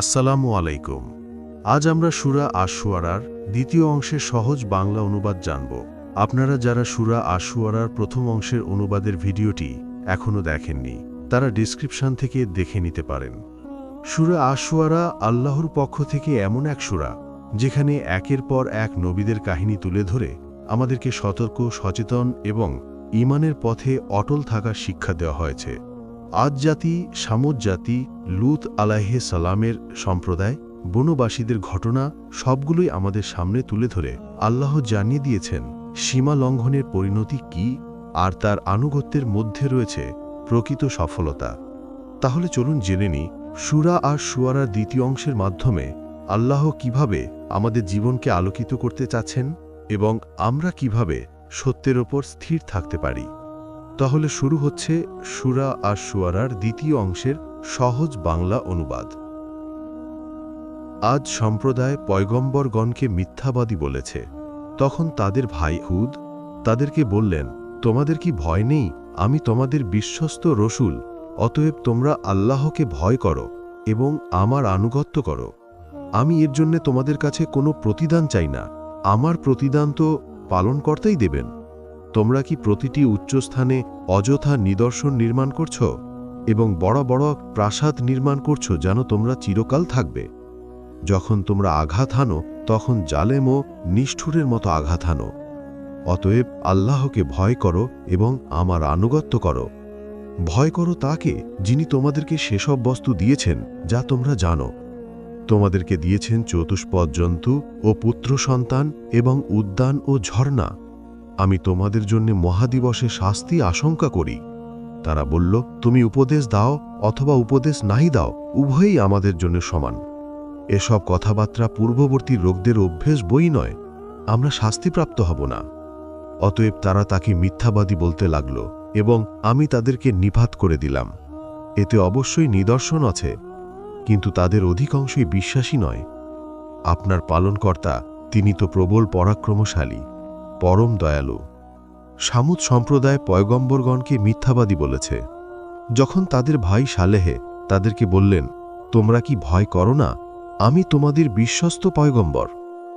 আসসালামু আলাইকুম। আজ আমরা সুরা আশুয়ারার দ্বিতীয় অংশের সহজ বাংলা অনুবাদ জানব। আপনারা যারা সুরা আশুয়ারার প্রথম অংশের অনুবাদের ভিডিওটি এখনও দেখেননি, তারা ডিসক্রিপশন থেকে দেখে নিতে পারেন। সুরা আশুয়ারা আল্লাহর পক্ষ থেকে এমন এক সুরা, যেখানে একের পর এক নবীদের কাহিনী তুলে ধরে আমাদেরকে সতর্ক, সচেতন এবং ইমানের পথে অটল থাকার শিক্ষা দেওয়া হয়েছে। আজ জাতি সামুদ জাতি লুত আলাহে সালামের সম্প্রদায়, বনবাসীদের ঘটনা সবগুলোই আমাদের সামনে তুলে ধরে। আল্লাহ জানিয়ে দিয়েছেন, সীমা লঙ্ঘনের পরিণতি কি আর তার আনুগত্যের মধ্যে রয়েছে প্রকৃত সফলতা। তাহলে চলুন জেনে নিই, সুরা আর সুয়ারার দ্বিতীয় অংশের মাধ্যমে আল্লাহ কীভাবে আমাদের জীবনকে আলোকিত করতে চাচ্ছেন এবং আমরা কীভাবে সত্যের ওপর স্থির থাকতে পারি। তাহলে শুরু হচ্ছে সুরা আর সুয়ারার দ্বিতীয় অংশের সহজ বাংলা অনুবাদ। আজ সম্প্রদায় পয়গম্বরগণকে মিথ্যাবাদী বলেছে। তখন তাদের ভাই হুদ তাদেরকে বললেন, তোমাদের কি ভয় নেই? আমি তোমাদের বিশ্বস্ত রসুল, অতএব তোমরা আল্লাহকে ভয় করো এবং আমার আনুগত্য করো। আমি এর জন্যে তোমাদের কাছে কোনো প্রতিদান চাই না। আমার প্রতিদান তো পালন পালনকর্তাই দেবেন। তোমরা কি প্রতিটি উচ্চস্থানে অযথা নিদর্শন নির্মাণ করছ এবং বড় বড় প্রাসাদ নির্মাণ করছ যেন তোমরা চিরকাল থাকবে? যখন তোমরা আঘাত হানো, তখন জালেম ও নিষ্ঠুরের মতো আঘাত হানো। অতএব আল্লাহকে ভয় করো এবং আমার আনুগত্য করো। ভয় করো তাকে যিনি তোমাদেরকে সেসব বস্তু দিয়েছেন যা তোমরা জানো। তোমাদেরকে দিয়েছেন চতুষ্পদ জন্তু ও পুত্র সন্তান এবং উদ্যান ও ঝর্ণা। আমি তোমাদের জন্য মহাদিবসে শাস্তি আশঙ্কা করি। তারা বলল, তুমি উপদেশ দাও অথবা উপদেশ নাই দাও, উভয়ই আমাদের জন্য সমান। এসব কথাবার্তা পূর্ববর্তী লোকদের অভ্যেস বই নয়, আমরা শাস্তিপ্রাপ্ত হব না। অতএব তারা তাকে মিথ্যাবাদী বলতে লাগল এবং আমি তাদেরকে নিভাত করে দিলাম। এতে অবশ্যই নিদর্শন আছে, কিন্তু তাদের অধিকাংশই বিশ্বাসী নয়। আপনার পালনকর্তা, তিনি তো প্রবল পরাক্রমশালী। পরম দয়ালু। সামুদ সম্প্রদায় পয়গম্বরগণকে মিথ্যাবাদী বলেছে। যখন তাদের ভাই সালেহে তাদেরকে বললেন, তোমরা কি ভয় করো না? আমি তোমাদের বিশ্বস্ত পয়গম্বর।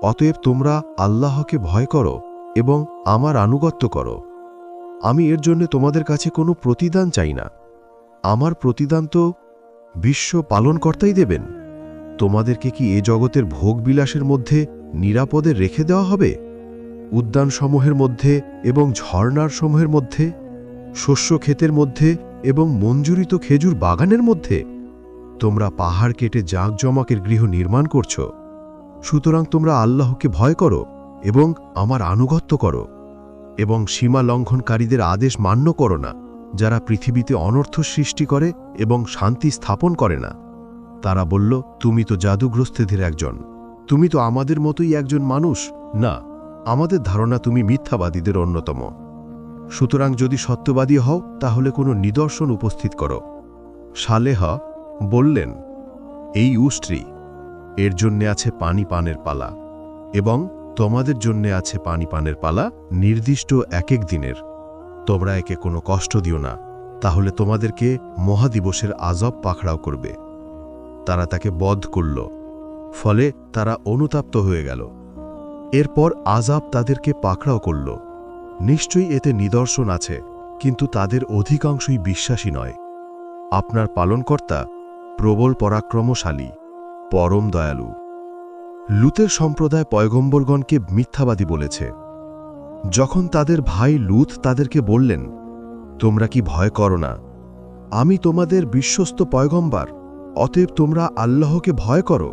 অতএব তোমরা আল্লাহকে ভয় করো এবং আমার আনুগত্য করো। আমি এর জন্য তোমাদের কাছে কোনো প্রতিদান চাই না। আমার প্রতিদান তো বিশ্ব পালনকর্তাই দেবেন। তোমাদেরকে কি এ জগতের ভোগবিলাসের মধ্যে নিরাপদে রেখে দেওয়া হবে? উদ্যানসমূহের মধ্যে এবং ঝর্ণার সমূহের মধ্যে, শস্য ক্ষেতের মধ্যে এবং মঞ্জুরিত খেজুর বাগানের মধ্যে। তোমরা পাহাড় কেটে জাঁকজমাকের গৃহ নির্মাণ করছ। সুতরাং তোমরা আল্লাহকে ভয় করো এবং আমার আনুগত্য করো এবং সীমা লঙ্ঘনকারীদের আদেশ মান্য করো না, যারা পৃথিবীতে অনর্থ সৃষ্টি করে এবং শান্তি স্থাপন করে না। তারা বলল, তুমি তো জাদুগ্রস্তদের একজন। তুমি তো আমাদের মতোই একজন মানুষ। না আমাদের ধারণা তুমি মিথ্যাবাদীদের অন্যতম। সুতরাং যদি সত্যবাদী হও, তাহলে কোনো নিদর্শন উপস্থিত করো। সালেহা বললেন, এই উষ্ট্রি, এর জন্যে আছে পানি পানের পালা এবং তোমাদের জন্যে আছে পানি পানের পালা নির্দিষ্ট এক এক দিনের। তোমরা একে কোনো কষ্ট দিও না, তাহলে তোমাদেরকে মহাদিবসের আজব পাখড়াও করবে। তারা তাকে বধ করল, ফলে তারা অনুতাপ্ত হয়ে গেল। এরপর আজাব তাদেরকে পাকড়াও করল। নিশ্চয়ই এতে নিদর্শন আছে, কিন্তু তাদের অধিকাংশই বিশ্বাসী নয়। আপনার পালনকর্তা প্রবল পরাক্রমশালী, পরম দয়ালু। লুতের সম্প্রদায় পয়গম্বরগণকে মিথ্যাবাদী বলেছে। যখন তাদের ভাই লুত তাদেরকে বললেন, তোমরা কি ভয় করো না? আমি তোমাদের বিশ্বস্ত পয়গম্বার, অতএব তোমরা আল্লাহকে ভয় করো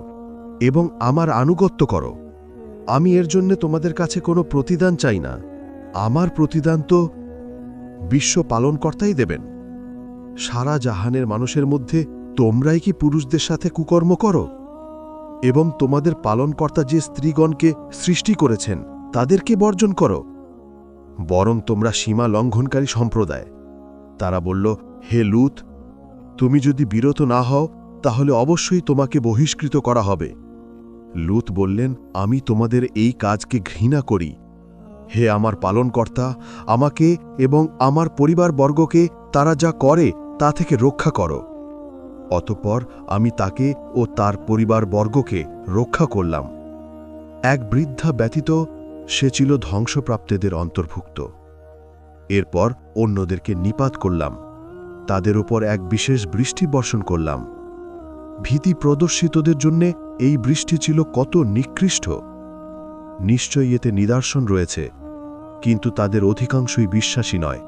এবং আমার আনুগত্য করো। আমি এর জন্য তোমাদের কাছে কোনো প্রতিদান চাই না। আমার প্রতিদান তো বিশ্ব পালনকর্তাই দেবেন। সারা জাহানের মানুষের মধ্যে তোমরাই কি পুরুষদের সাথে কুকর্ম করো? এবং তোমাদের পালনকর্তা যে স্ত্রীগণকে সৃষ্টি করেছেন, তাদেরকে বর্জন করো। বরং তোমরা সীমা লঙ্ঘনকারী সম্প্রদায়। তারা বলল, হে লুত, তুমি যদি বিরত না হও, তাহলে অবশ্যই তোমাকে বহিষ্কৃত করা হবে। লুত বললেন, আমি তোমাদের এই কাজকে ঘৃণা করি। হে আমার পালনকর্তা, আমাকে এবং আমার পরিবারবর্গকে তারা যা করে, তা থেকে রক্ষা করো। অতঃপর আমি তাকে ও তার পরিবারবর্গকে রক্ষা করলাম। এক বৃদ্ধা ব্যতীত সে ছিল ধ্বংসপ্রাপ্তদের অন্তর্ভুক্ত। এরপর অন্যদেরকে নিপাত করলাম। তাদের উপর এক বিশেষ বৃষ্টি বর্ষণ করলাম। ভীতি প্রদর্শিতদের জন্যে এই বৃষ্টি ছিল কত নিকৃষ্ট। নিশ্চয়ই এতে নিদর্শন রয়েছে, কিন্তু তাদের অধিকাংশই বিশ্বাসী নয়।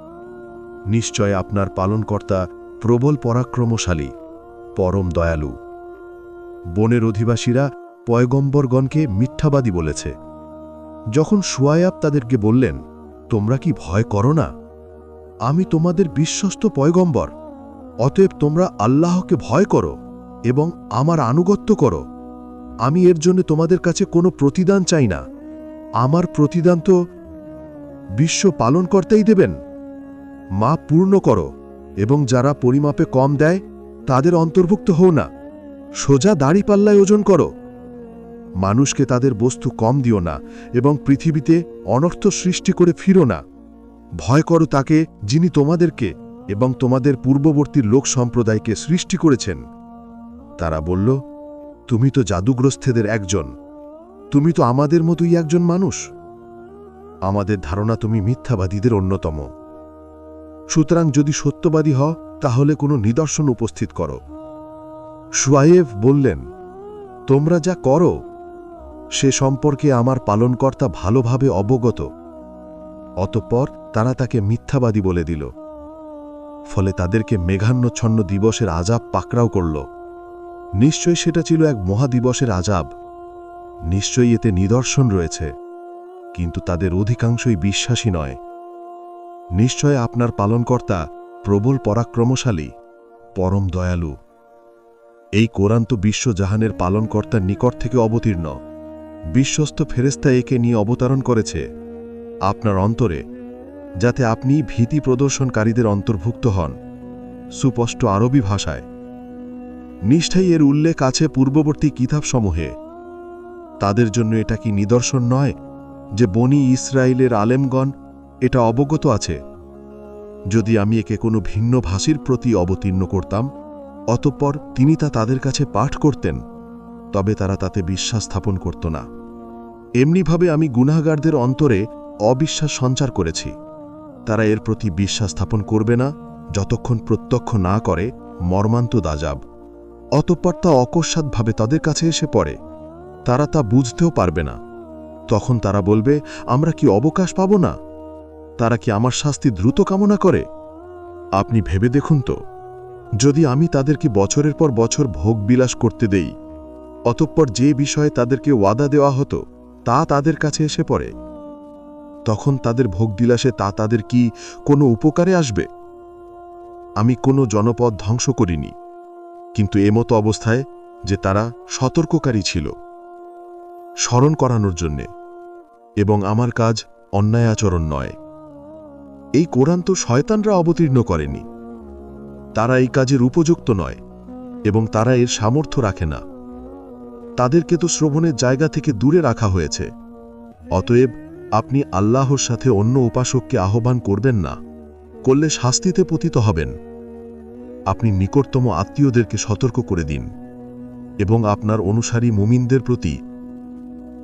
নিশ্চয় আপনার পালনকর্তা প্রবল পরাক্রমশালী, পরম দয়ালু। বনের অধিবাসীরা পয়গম্বরগণকে মিথ্যাবাদী বলেছে। যখন সুয়ায়াব তাদেরকে বললেন, তোমরা কি ভয় করো না? আমি তোমাদের বিশ্বস্ত পয়গম্বর, অতএব তোমরা আল্লাহকে ভয় করো এবং আমার আনুগত্য করো। আমি এর জন্য তোমাদের কাছে কোনো প্রতিদান চাই না। আমার প্রতিদান তো বিশ্ব পালন করতেই দেবেন। মা, পূর্ণ করো, এবং যারা পরিমাপে কম দেয়, তাদের অন্তর্ভুক্ত হও না। সোজা দাড়িপাল্লায় ওজন করো। মানুষকে তাদের বস্তু কম দিও না, এবং পৃথিবীতে অনর্থ সৃষ্টি করে ফিরো না। ভয় করো তাকে, যিনি তোমাদেরকে এবং তোমাদের পূর্ববর্তী লোক সম্প্রদায়কে সৃষ্টি করেছেন। তারা বলল তুমি তো জাদুগ্রস্থেদের একজন। তুমি তো আমাদের মতোই একজন মানুষ। আমাদের ধারণা তুমি মিথ্যাবাদীদের অন্যতম। সুতরাং যদি সত্যবাদী হ তাহলে কোনো নিদর্শন উপস্থিত করো। সুয়ায়েভ বললেন, তোমরা যা করো, সে সম্পর্কে আমার পালনকর্তা ভালোভাবে অবগত। অতঃপর তারা তাকে মিথ্যাবাদী বলে দিল। ফলে তাদেরকে মেঘান্নচ্ছন্ন দিবসের আজাব পাকড়াও করল। নিশ্চয় সেটা ছিল এক মহাদিবসের আজাব। নিশ্চয়ই এতে নিদর্শন রয়েছে, কিন্তু তাদের অধিকাংশই বিশ্বাসী নয়। নিশ্চয় আপনার পালনকর্তা প্রবল পরাক্রমশালী, পরম দয়ালু। এই কোরআন তো বিশ্বজাহানের পালনকর্তার নিকট থেকে অবতীর্ণ। বিশ্বস্ত ফেরেস্তা একে নিয়ে অবতারণ করেছে আপনার অন্তরে, যাতে আপনি ভীতি প্রদর্শনকারীদের অন্তর্ভুক্ত হন, সুস্পষ্ট আরবি ভাষায়। নিষ্ঠাই এর উল্লেখ আছে পূর্ববর্তী কিতাবসমূহে। তাদের জন্য এটা কি নিদর্শন নয় যে বনি ইসরায়েলের আলেমগণ এটা অবগত আছে? যদি আমি একে কোনো ভিন্ন ভাষীর প্রতি অবতীর্ণ করতাম, অতঃপর তিনি তা তাদের কাছে পাঠ করতেন, তবে তারা তাতে বিশ্বাস স্থাপন করত না। এমনিভাবে আমি গুনাহগারদের অন্তরে অবিশ্বাস সঞ্চার করেছি। তারা এর প্রতি বিশ্বাস স্থাপন করবে না, যতক্ষণ প্রত্যক্ষ না করে মর্মান্ত দাজাব। অতঃপর তা অকস্মাৎভাবে তাদের কাছে এসে পড়ে। তারা তা বুঝতেও পারবে না। তখন তারা বলবে, আমরা কি অবকাশ পাব না? তারা কি আমার শাস্তি দ্রুত কামনা করে? আপনি ভেবে দেখুন তো, যদি আমি তাদেরকে বছরের পর বছর ভোগ বিলাস করতে দেই, অতঃপর যে বিষয়ে তাদেরকে ওয়াদা দেওয়া হতো, তা তাদের কাছে এসে পড়ে। তখন তাদের ভোগ বিলাসে তা তাদের কি কোনো উপকারে আসবে? আমি কোনো জনপদ ধ্বংস করিনি। কিন্তু এমতো অবস্থায় যে তারা সতর্ককারী ছিল। স্মরণ করানোর জন্যে। এবং আমার কাজ অন্যায় আচরণ নয়। এই কোরআন তো শয়তানরা অবতীর্ণ করেনি। তারা এই কাজের উপযুক্ত নয় এবং তারা এর সামর্থ্য রাখে না। তাদেরকে তো শ্রবণের জায়গা থেকে দূরে রাখা হয়েছে। অতএব আপনি আল্লাহর সাথে অন্য উপাসককে আহ্বান করবেন না। করলে শাস্তিতে পতিত হবেন। আপনি নিকটতম আত্মীয়দেরকে সতর্ক করে দিন এবং আপনার অনুসারী মুমিনদের প্রতি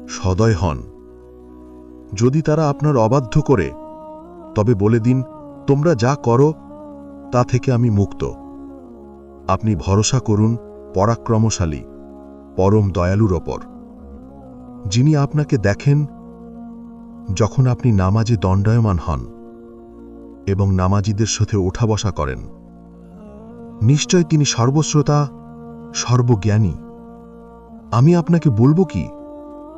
সদয় হন। যদি তারা আপনার অবাধ্য করে, তবে বলে দিন, তোমরা যা করো, তা থেকে আমি মুক্ত। আপনি ভরসা করুন, পরাক্রমশালী, পরম দয়ালুর ওপর। যিনি আপনাকে দেখেন, যখন আপনি নামাজে দণ্ডায়মান হন এবং নামাজিদের সাথে ওঠা বসা করেন। নিশ্চয় তিনি সর্বশ্রোতা, সর্বজ্ঞানী। আমি আপনাকে বলব কি,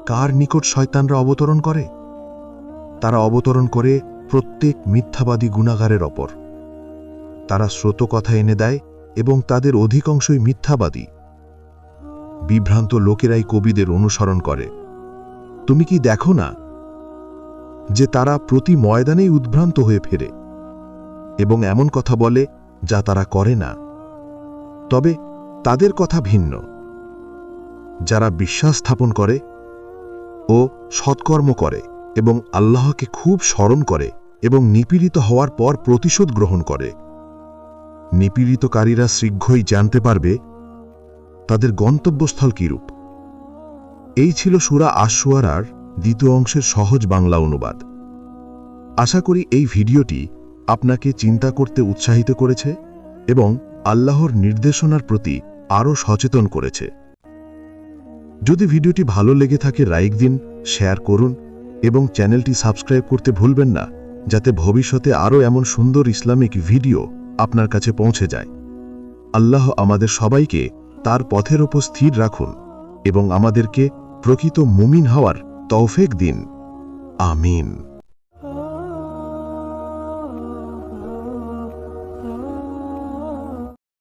কার নিকট শয়তানরা অবতরণ করে? তারা অবতরণ করে প্রত্যেক মিথ্যাবাদী গুণাগারের ওপর। তারা স্রোত কথা এনে দেয় এবং তাদের অধিকাংশই মিথ্যাবাদী। বিভ্রান্ত লোকেরাই কবিদের অনুসরণ করে। তুমি কি দেখো না যে তারা প্রতি ময়দানেই উদ্ভ্রান্ত হয়ে ফেরে? এবং এমন কথা বলে যা তারা করে না। তবে তাদের কথা ভিন্ন। যারা বিশ্বাস স্থাপন করে ও সৎকর্ম করে এবং আল্লাহকে খুব স্মরণ করে এবং নিপীড়িত হওয়ার পর প্রতিশোধ গ্রহণ করে, নিপীড়িতকারীরা শীঘ্রই জানতে পারবে তাদের গন্তব্যস্থল কিরূপ। এই ছিল সুরা আশুয়ারার দ্বিতীয় অংশের সহজ বাংলা অনুবাদ। আশা করি এই ভিডিওটি আপনাকে চিন্তা করতে উৎসাহিত করেছে এবং আল্লাহর নির্দেশনার প্রতি আরও সচেতন করেছে। যদি ভিডিওটি ভালো লেগে থাকে, লাইক দিন, শেয়ার করুন এবং চ্যানেলটি সাবস্ক্রাইব করতে ভুলবেন না, যাতে ভবিষ্যতে আরও এমন সুন্দর ইসলামিক ভিডিও আপনার কাছে পৌঁছে যায়। আল্লাহ আমাদের সবাইকে তার পথের ওপর স্থির রাখুন এবং আমাদেরকে প্রকৃত মুমিন হওয়ার তৌফেক দিন। আমিন।